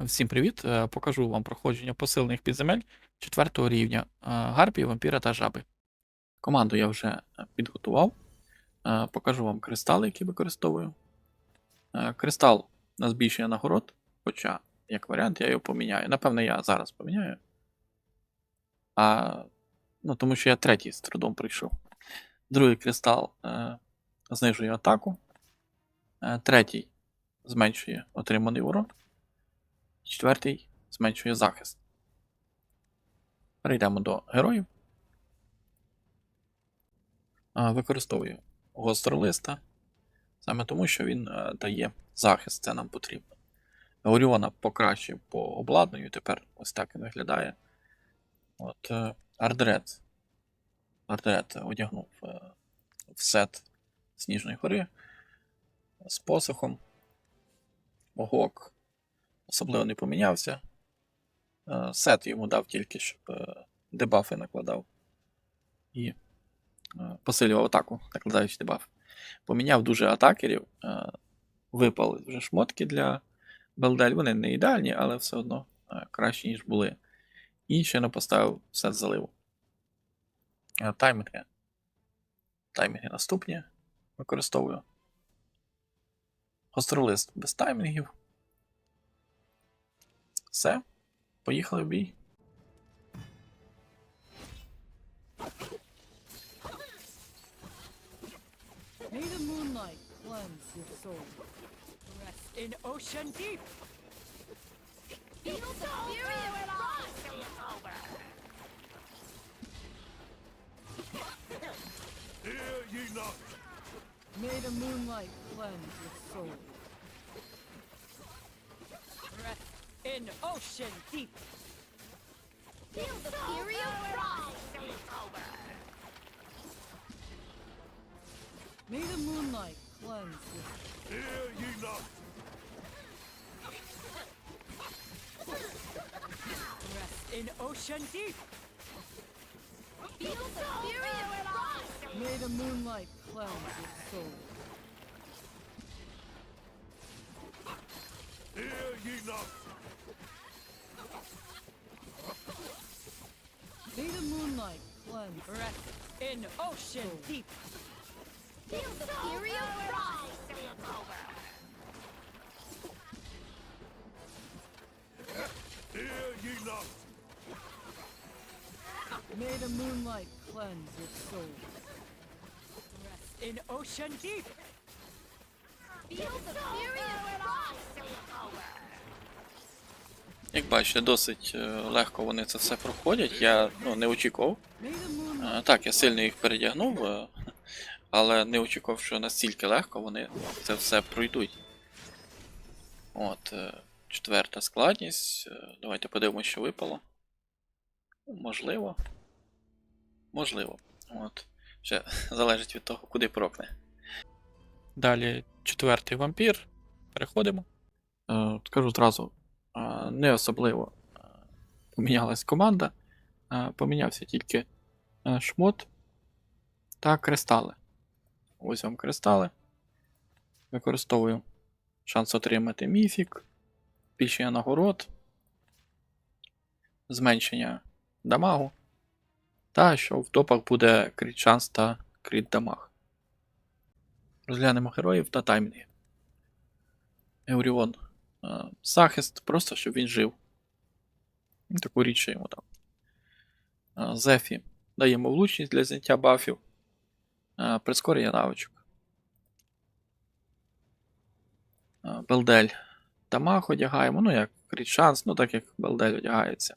Всім привіт! Е, Покажу вам проходження посилених підземель 4 рівня е, гарпії, вампіра та жаби. Команду я вже е, підготував. Покажу вам кристали, які використовую. Кристал на збільшення нагород, хоча, як варіант, я його поміняю. Напевно, я зараз поміняю. А, ну, тому що я третій з трудом прийшов. Другий кристал знижує атаку. Третій зменшує отриманий урон. Четвертий зменшує захист. Перейдемо до героїв. Використовую гостролиста. Саме тому, що він е, дає захист, це нам потрібно. Оріона покращив по обладнанню, тепер ось так він виглядає. От, Ардред. Ардред одягнув е, в сет Сніжної гори з посохом. Огок особливо не помінявся. Е, Сет йому дав тільки, щоб е, дебафи накладав. І е, посилював атаку, накладаючи дебаф. Поміняв дуже атакерів. Випали вже шмотки для Белдель. Вони не ідеальні, але все одно кращі, ніж були. І ще не поставив сет заливу. Таймінги. Таймінги наступні. Використовую. Гостролист без таймінгів. Все. Поїхали в бій. May the moonlight cleanse your soul. Rest in ocean deep. Of frost! Hear ye not! May the moonlight cleanse your soul. In ocean deep. Feel the fury of frost! May the moonlight cleanse your Hear ye not! Rest in ocean deep. Feel the fury of frost! May the moonlight cleanse your soul. Hear ye not! Moonlight cleanse. Rest in ocean deep. Feel the fury frost! Hear ye not! May the moonlight cleanse your soul. Rest in ocean deep. Feel the fury frost! Як бачите, досить е, легко вони це все проходять. Я ну, не очікував. Е, Так, я сильно їх передягнув, е, але не очікував, що настільки легко вони це все пройдуть. От, четверта складність. Давайте подивимося, що випало. Можливо. Можливо. От. Ще залежить від того, куди прокне. Далі четвертий вампір. Переходимо. Скажу зразу, е, не особливо помінялась команда. Помінявся тільки шмот та кристали. Ось вам кристали. Використовую шанс отримати міфік, збільшення нагород, зменшення дамагу. Та що в топах буде кріт шанс та кріт дамаг. Розглянемо героїв та таймінги. Еуріон. Е, Захист, просто щоб він жив. Таку річ йому дав. Е, Зефі даємо влучність для зняття бафів. Е, Прискорення навичок. Белдель. Дамаг одягаємо, ну як кріт шанс, ну так як Белдель одягається.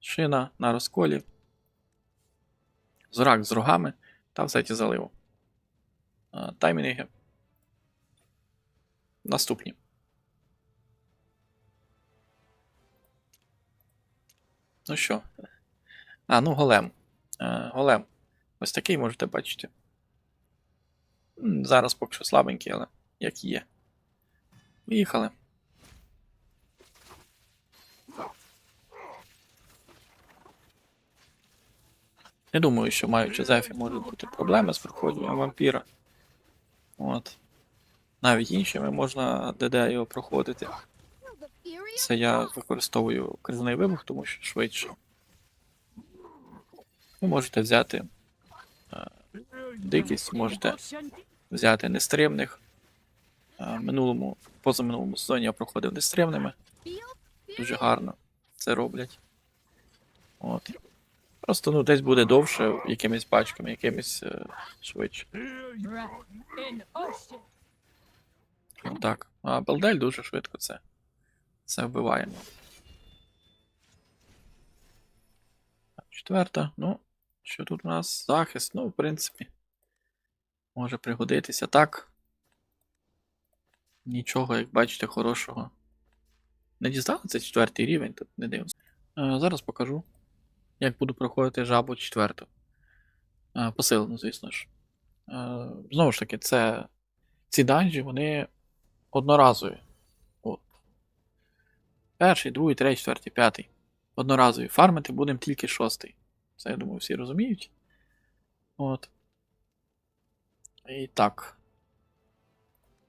Шина на розколі. Зрак з рогами та в сеті заливу. Таймінги. Наступні. Ну що? А, ну голем. Е, голем. Ось такий можете бачити. Зараз поки що слабенький, але як є. Поїхали. Не думаю, що маючи Зефі можуть бути проблеми з проходженням вампіра. От. Навіть іншими можна ДД його проходити. Це я використовую кризний вибух, тому що швидше. Ви можете взяти Here дикість, можете взяти нестримних. Е, Минулому, позаминулому сезоні я проходив нестримними. Дуже гарно це роблять. От. Просто ну, десь буде довше, якимись пачками, якимись е, швидше. Так. А Балдель дуже швидко це. Це вбиває. Четверта. Ну, що тут у нас? Захист. Ну, в принципі. Може пригодитися так. Нічого, як бачите, хорошого. Не дістали це четвертий рівень, тут не дивимося. Е, зараз покажу, як буду проходити жабу четверту. Е, посилену, звісно ж. Е, знову ж таки, це. Ці данжі, вони одноразові. Перший, другий, третій, четвертий, п'ятий. Одноразові. Фармити будемо тільки шостий. Це, я думаю, всі розуміють. От. І так.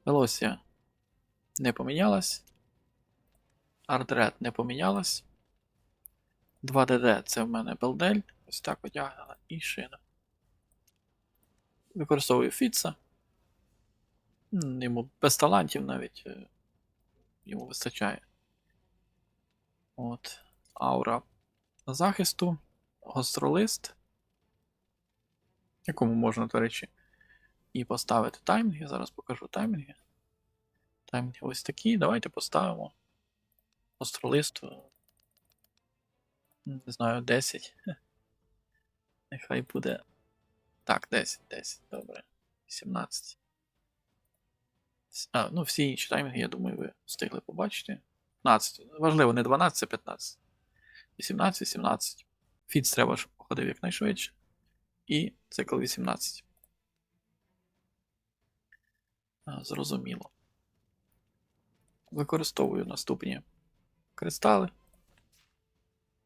Велосія не помінялась. Артред не помінялась. 2DD це в мене белдель. Ось так одягнена і шина. Використовую Фіца. Йому без талантів навіть е, йому вистачає. От. Аура захисту, гостролист, якому можна, до речі, і поставити таймінги. Зараз покажу таймінги. Таймінги ось такі. Давайте поставимо. Гостролист. Не знаю, 10. Нехай буде. Так, 10, 10, добре. 17. А, ну, всі інші таймінги, я думаю, ви встигли побачити. 15. Важливо, не 12, це 15. 18, 18. Фіц треба, щоб походив якнайшвидше. І цикл 18. Зрозуміло. Використовую наступні кристали.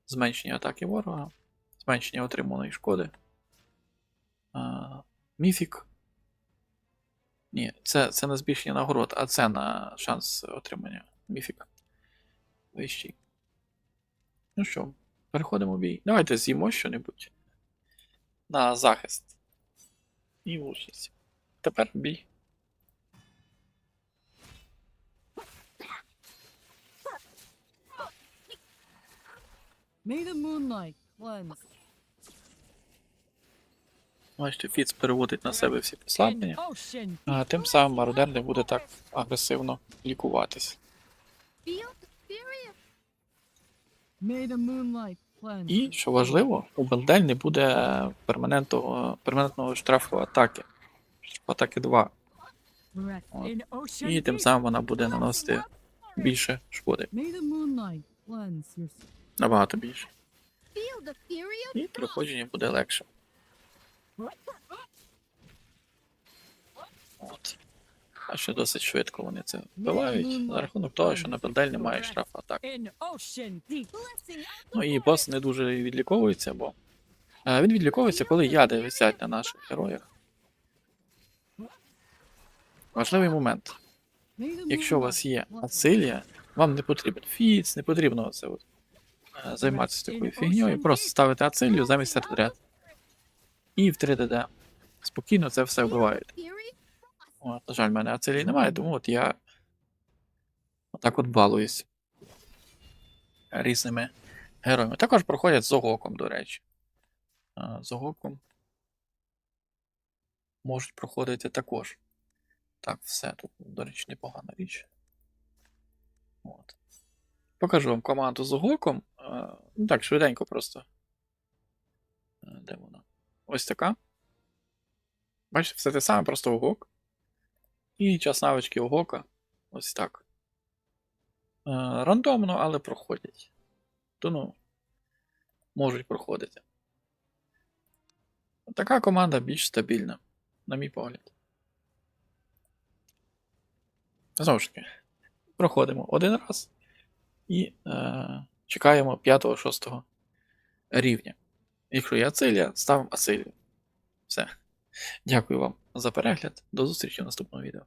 Зменшення атаки ворога, зменшення отриманої шкоди. А, Міфік. Ні, це, це на збільшення нагород, а це на шанс отримання міфіка. Вищий. Ну що, переходимо в бій. Давайте з'їмо що-небудь. На захист. І влучність. Тепер бій. May the moonlight cleanse Бачите, Фіц переводить на себе всі послаблення. А тим самим мародер не буде так агресивно лікуватись. Field Fury May the moonlight cleanse І, що важливо, у Белдель не буде перманентного, перманентного штрафу атаки. Атаки 2. От. І тим самим вона буде наносити більше шкоди. Набагато більше. І проходження буде легше. От. А що досить швидко вони це вбивають за рахунок того, що на Белдель немає штрафу blessing Ну і бос не дуже відліковується, бо е, він відліковується, коли яди висять на наших героях. Важливий момент. Якщо у вас є ацилія, вам не потрібен фіц, не потрібно це от, е, займатися такою фігньою, просто ставити ацилію замість артред. І в 3DD. Спокійно це все вбивають. От, на жаль, в мене ацилії немає, тому от я отак от балуюсь різними героями. Також проходять з Огоком, до речі. З Огоком можуть проходити також. Так, все, тут, до речі, непогана річ. От. Покажу вам команду з Огоком. Ну так, швиденько просто. Де вона? Ось така. Бачите, все те саме, просто Огок. І час навички Огока. Ось так. Е, рандомно, але проходять. То ну, можуть проходити. Така команда більш стабільна, на мій погляд. Знову ж таки, проходимо один раз і е, чекаємо 5-6 рівня. Якщо є Ацилія, ставимо Ацилію. Все. Дякую вам за перегляд. До зустрічі в наступному відео.